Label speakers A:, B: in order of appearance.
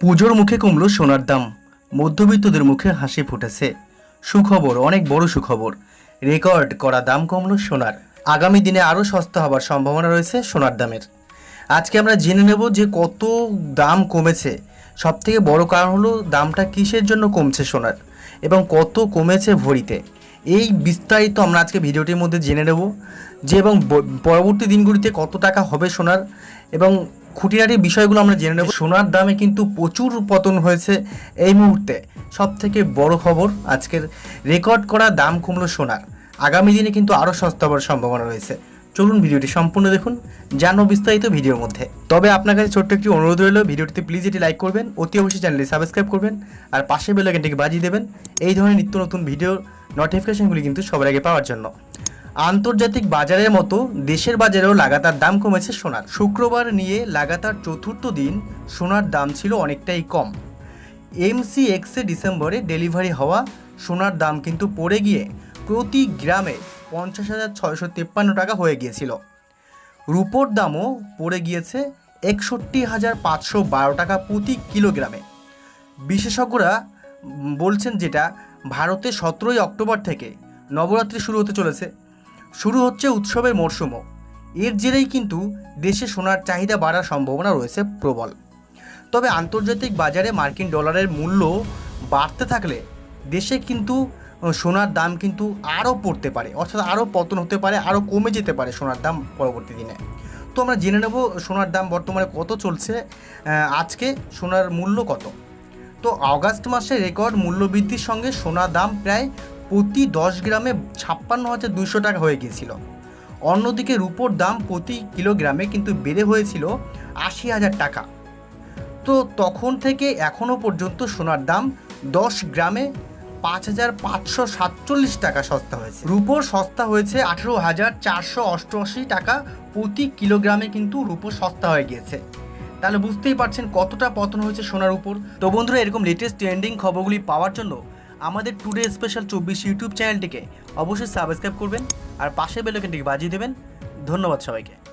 A: পুজোর মুখে কমলো সোনার দাম। মধ্যবিত্তদের মুখে হাসি ফুটেছে। সুখবর, অনেক বড় সুখবর। রেকর্ড করা দাম কমল সোনার। আগামী দিনে আরও সস্তা হবার সম্ভাবনা রয়েছে সোনার দামের। আজকে আমরা জেনে নেব যে কত দাম কমেছে। সব থেকে বড় কারণ হলো দামটা কিসের জন্য কমছে সোনার এবং কত কমেছে ভরিতে। এই বিস্তারিত আমরা আজকে ভিডিওটির মধ্যে জেনে নেব যে এবং পরবর্তী দিনগুলিতে কত টাকা হবে সোনার এবং খুঁটিনাটি বিষয়গুলো আমরা জেনে নেব। সোনার দামে কিন্তু প্রচুর পতন হয়েছে এই মুহূর্তে। সব থেকে বড় খবর, আজকের রেকর্ড করা দাম কমলো সোনার। আগামী দিনে কিন্তু আরও সস্তা হওয়ার সম্ভাবনা রয়েছে। চলুন ভিডিওটি সম্পূর্ণ দেখুন জানো বিস্তারিত ভিডিওর মধ্যে। তবে আপনার কাছে ছোট্ট একটি অনুরোধ রইল, ভিডিওটিতে প্লিজ এটি লাইক করবেন, অতি অবশ্যই চ্যানেলটি সাবস্ক্রাইব করবেন, আর পাশে বেল আইকনটিকে বাজিয়ে দেবেন। এই ধরনের নিত্য নতুন ভিডিও নোটিফিকেশনগুলি কিন্তু সবার আগে পাওয়ার জন্য। আন্তর্জাতিক বাজারের মতো দেশের বাজারেও লাগাতার দাম কমেছে সোনার। শুক্রবার নিয়ে লাগাতার চতুর্থ দিন সোনার দাম ছিল অনেকটাই কম। এমসিএক্সে ডিসেম্বরে ডেলিভারি হওয়া সোনার দাম কিন্তু পড়ে গিয়ে প্রতি গ্রামে পঞ্চাশ হাজার ছয়শো তেপ্পান্ন টাকা হয়ে গিয়েছিল। রুপোর দামও পড়ে গিয়েছে একষট্টি হাজার পাঁচশো বারো টাকা প্রতি কিলোগ্রামে। বিশেষজ্ঞরা বলছেন যেটা ভারতে সতেরোই অক্টোবর থেকে নবরাত্রি শুরু হতে চলেছে। শুরু হচ্ছে উৎসবের মরশুমও। এর জেরেই কিন্তু দেশে সোনার চাহিদা বাড়ার সম্ভাবনা রয়েছে প্রবল। তবে আন্তর্জাতিক বাজারে মার্কিন ডলারের মূল্য বাড়তে থাকলে দেশে কিন্তু সোনার দাম কিন্তু আরও পড়তে পারে। অর্থাৎ আরও পতন হতে পারে, আরও কমে যেতে পারে সোনার দাম পরবর্তী দিনে। তো আমরা জেনে নেব সোনার দাম বর্তমানে কত চলছে আজকে সোনার মূল্য কত। তো অগাস্ট মাসে রেকর্ড মূল্য বৃদ্ধির সঙ্গে সোনার দাম প্রায় প্রতি দশ গ্রামে ছাপ্পান্ন হাজার দুশো টাকা হয়ে গিয়েছিল। অন্যদিকে রুপোর দাম প্রতি কিলোগ্রামে কিন্তু বেড়ে হয়েছিল আশি হাজার টাকা। তো তখন থেকে এখনও পর্যন্ত সোনার দাম দশ গ্রামে পাঁচ হাজার পাঁচশো সাতচল্লিশ টাকা সস্তা হয়েছে। রুপোর সস্তা হয়েছে আঠেরো হাজার চারশো অষ্টআশি টাকা প্রতি কিলোগ্রামে কিন্তু রুপো সস্তা হয়ে গিয়েছে। তাহলে বুঝতেই পারছেন কতটা পতন হয়েছে সোনার উপর। তো বন্ধুরা, এরকম লেটেস্ট ট্রেন্ডিং খবরগুলি পাওয়ার জন্য আমাদের টুডে স্পেশাল চব্বিশ ইউটিউব চ্যানেলটিকে অবশ্যই সাবস্ক্রাইব করবেন আর পাশে বেলকেনটিকে বাজিয়ে দেবেন। ধন্যবাদ সবাইকে।